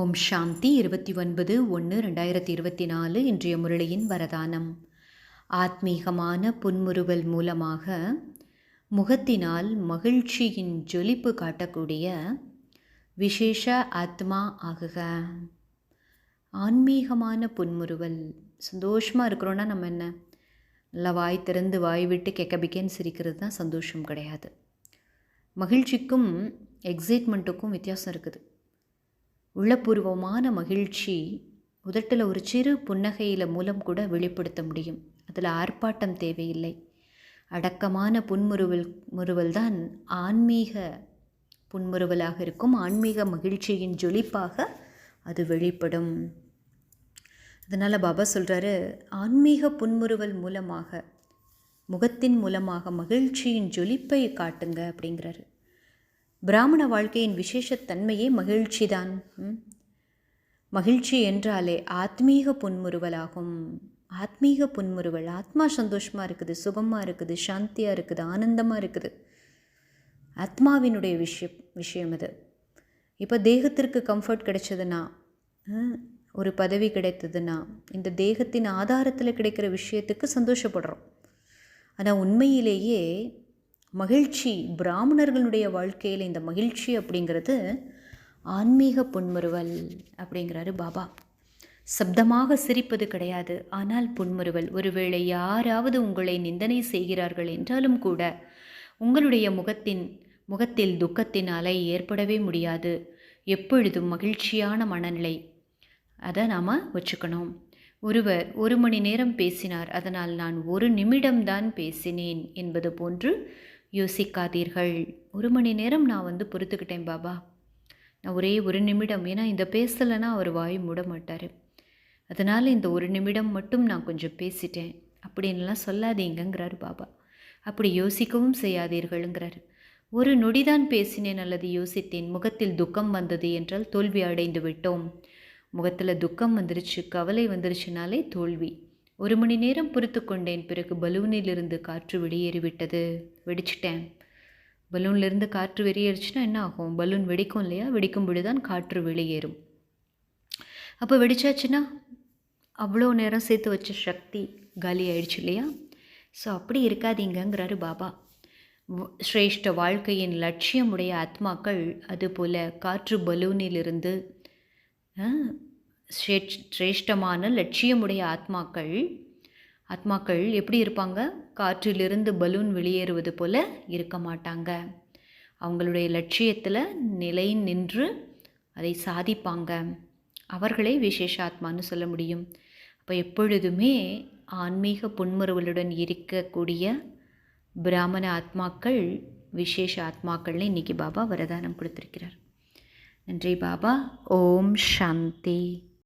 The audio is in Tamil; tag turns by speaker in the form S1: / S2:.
S1: ஓம் சாந்தி இருபத்தி ஒன்பது ஒன்று ரெண்டாயிரத்தி இருபத்தி நாலு இன்றைய முரளியின் வரதானம். ஆத்மீகமான புன்முறுவல் மூலமாக முகத்தினால் மகிழ்ச்சியின் ஜொலிப்பு காட்டக்கூடிய விசேஷ ஆத்மா ஆகுக. ஆன்மீகமான புன்முறுவல். சந்தோஷமாக இருக்கிறோன்னா நம்ம என்ன? நல்லா வாய் திறந்து வாய் விட்டு கெக்கபிக்கேன்னு சிரிக்கிறது தான் சந்தோஷம் கிடையாது. மகிழ்ச்சிக்கும் எக்ஸைட்மெண்ட்டுக்கும் வித்தியாசம் இருக்குது. உள்ளபூர்வமான மகிழ்ச்சி உதட்டில் ஒரு சிறு புன்னகையில் மூலம் கூட வெளிப்படுத்த முடியும். அதில் ஆர்ப்பாட்டம் தேவையில்லை. அடக்கமான புன்முறுவல் முறுவல் தான் ஆன்மீக புன்முறுவலாக இருக்கும். ஆன்மீக மகிழ்ச்சியின் ஜொலிப்பாக அது வெளிப்படும். அதனால் பாபா சொல்கிறாரு ஆன்மீக புன்முறுவல் மூலமாக முகத்தின் மூலமாக மகிழ்ச்சியின் ஜொலிப்பை காட்டுங்க அப்படிங்கிறாரு. பிராமண வாழ்க்கையின் விசேஷத்தன்மையே மகிழ்ச்சி தான் மகிழ்ச்சி என்றாலே ஆத்மீக புன்முறுவலாகும். ஆத்மீக புன்முறுவல் ஆத்மா சந்தோஷமாக இருக்குது சுகமாக இருக்குது சாந்தியாக இருக்குது ஆனந்தமாக இருக்குது. ஆத்மாவினுடைய விஷயம் விஷயம் அது. இப்போ தேகத்திற்கு கம்ஃபர்ட் கிடைச்சதுன்னா ஒரு பதவி கிடைத்ததுன்னா இந்த தேகத்தின் ஆதாரத்தில் கிடைக்கிற விஷயத்துக்கு சந்தோஷப்படுறோம். ஆனால் உண்மையிலேயே மகிழ்ச்சி பிராமணர்களுடைய வாழ்க்கையில் இந்த மகிழ்ச்சி அப்படிங்கிறது ஆன்மீக புன்முறுவல் அப்படிங்கிறாரு பாபா. சப்தமாக சிரிப்பது கிடையாது. ஆனால் புன்முறுவல். ஒருவேளை யாராவது உங்களை நிந்தனை செய்கிறார்கள் என்றாலும் கூட உங்களுடைய முகத்தின் முகத்தில் துக்கத்தின் அலை ஏற்படவே முடியாது. எப்பொழுதும் மகிழ்ச்சியான மனநிலை. அதை நாம் வச்சுக்கணும். ஒருவர் ஒரு மணி நேரம் பேசினார். அதனால் நான் ஒரு நிமிடம்தான் பேசினேன் என்பது போன்று யோசிக்காதீர்கள். ஒரு மணி நேரம் நான் வந்து பொறுத்துக்கிட்டேன் பாபா. நான் ஒரே ஒரு நிமிடம். ஏன்னா இந்த பேசலைன்னா அவர் வாய் மூட மாட்டார். அதனால் இந்த ஒரு நிமிடம் மட்டும் நான் கொஞ்சம் பேசிட்டேன். அப்படின்லாம் சொல்லாதீங்கங்கிறாரு பாபா. அப்படி யோசிக்கவும் செய்யாதீர்கள்ங்கிறாரு. ஒரு நொடிதான் பேசினேன் அல்லது யோசித்தேன். முகத்தில் துக்கம் வந்தது என்றால் தோல்வி அடைந்து விட்டோம் முகத்தில் துக்கம் வந்துருச்சு கவலை வந்துருச்சுனாலே தோல்வி. ஒரு மணி நேரம் பொறுத்து கொண்டேன். பிறகு பலூனிலிருந்து காற்று வெளியேறிவிட்டது. வெடிச்சிட்டேன். பலூன்லேருந்து காற்று வெளியேறிச்சுன்னா என்ன ஆகும்? பலூன் வெடிக்கும் இல்லையா? வெடிக்கும் தான் காற்று வெளியேறும். அப்போ வெடிச்சாச்சுன்னா அவ்வளோ நேரம் சேர்த்து வச்ச சக்தி காலி ஆயிடுச்சு இல்லையா? ஸோ அப்படி இருக்காதீங்கங்கிறாரு பாபா. ஸ்ரேஷ்ட வாழ்க்கையின் லட்சியமுடைய ஆத்மாக்கள் அதுபோல் காற்று பலூனிலிருந்து சிரேஷ்டமான லட்சியமுடைய ஆத்மாக்கள். ஆத்மாக்கள் எப்படி இருப்பாங்க? காற்றிலிருந்து பலூன் வெளியேறுவது போல் இருக்க மாட்டாங்க. அவங்களுடைய லட்சியத்தில் நிலை நின்று அதை சாதிப்பாங்க. அவர்களே விசேஷ ஆத்மான்னு சொல்ல முடியும். அப்போ எப்பொழுதுமே ஆன்மீக புன்முறுவலுடன் இருக்கக்கூடிய பிராமண ஆத்மாக்கள் விசேஷ ஆத்மாக்கள்னு இன்றைக்கி பாபா வரதானம் கொடுத்துருக்கிறார். நன்றி பாபா. ஓம் சாந்தி.